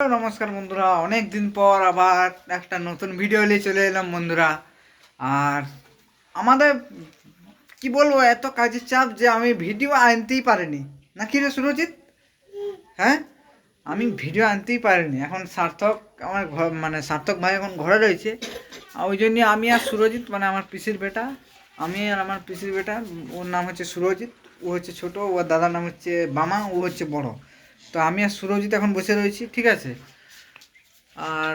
নমস্কার বন্ধুরা। অনেক দিন পর আবার একটা নতুন ভিডিও নিয়ে চলে এলাম বন্ধুরা। আর আমাদের, কি বলব, এত কাজের চাপ যে আমি ভিডিও আনতেই পারিনি। না কি রে সুরজিৎ? হ্যাঁ? আমি ভিডিও আনতেই পারিনি। এখন সার্থক আমার ঘর মানে সার্থক ভাই এখন ঘরে রয়েছে। ওই জন্য আমি আর সুরজিৎ মানে আমার পিসির বেটা, আমি আর আমার পিসির বেটা, ওর নাম হচ্ছে সুরজিৎ, ও হচ্ছে ছোট, ওর দাদার নাম হচ্ছে বামা, ও হচ্ছে বড়। তো আমি আর সুরজিৎ এখন বসে রয়েছি, ঠিক আছে? আর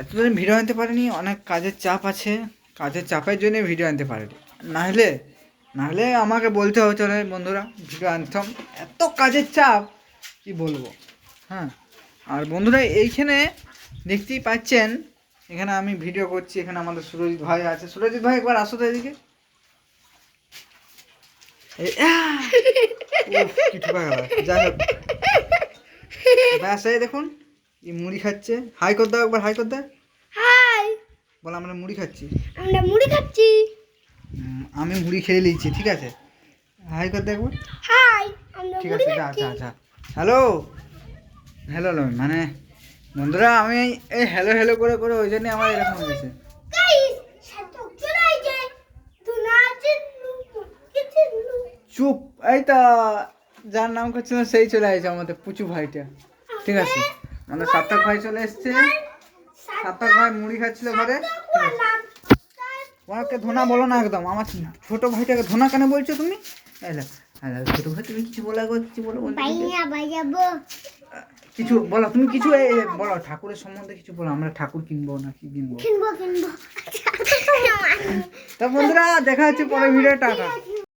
এতদিন ভিডিও আনতে পারিনি, অনেক কাজের চাপ আছে, কাজের চাপের জন্য ভিডিও আনতে পারিনি। নাহলে নাহলে আমাকে বলতে হতো রে বন্ধুরা, ভিডিও আনতাম এত কাজের চাপ, কি বলব? হ্যাঁ আর বন্ধুরা, এইখানে দেখতেই পাচ্ছেন, এখানে আমি ভিডিও করছি, এখানে আমাদের সুরজিৎ ভাই আছে। সুরজিৎ ভাই, একবার আসো তো এদিকে। যাই হোক ব্যাস এই দেখুন এই মুড়ি খাচ্ছে। হাই কর দাও একবার হাই কর দাও হাই। বল আমরা মুড়ি খাচ্ছি। আমরা মুড়ি খাচ্ছি। আমি মুড়ি খেয়ে নিয়েছি ঠিক আছে? হাই কর দাও একবার। হাই আমরা ঠিক আছে খাচ্ছি। যা যা। হ্যালো? হ্যালো মানে বন্ধুরা আমি এই হ্যালো হ্যালো করে করে ওই জন্য আমার এরকম হয়ে কিছু চুপ এই তো। যার নাম করছিলাম সেই চলে আসছে আমাদের পুচু ভাইটা। ঠিক আছে? মানে সার্থক ভাই চলে এসছে। সার্থক ভাই মুড়ি খাচ্ছিল ঘরে। তোমাকে ধোনা বলো না একদম। আমার ছোট ভাইটাকে ধোনা কেন বলছো তুমি? ছোট ভাই তুমি কিছু বলো কিছু বলো কিছু বলো তুমি কিছু বলো ঠাকুরের সম্বন্ধে কিছু বলো। আমরা ঠাকুর কিনবো না কি কিনবো? কিনবো কিনবো। তা বন্ধুরা দেখা হচ্ছে পরে ভিডিও টাটা।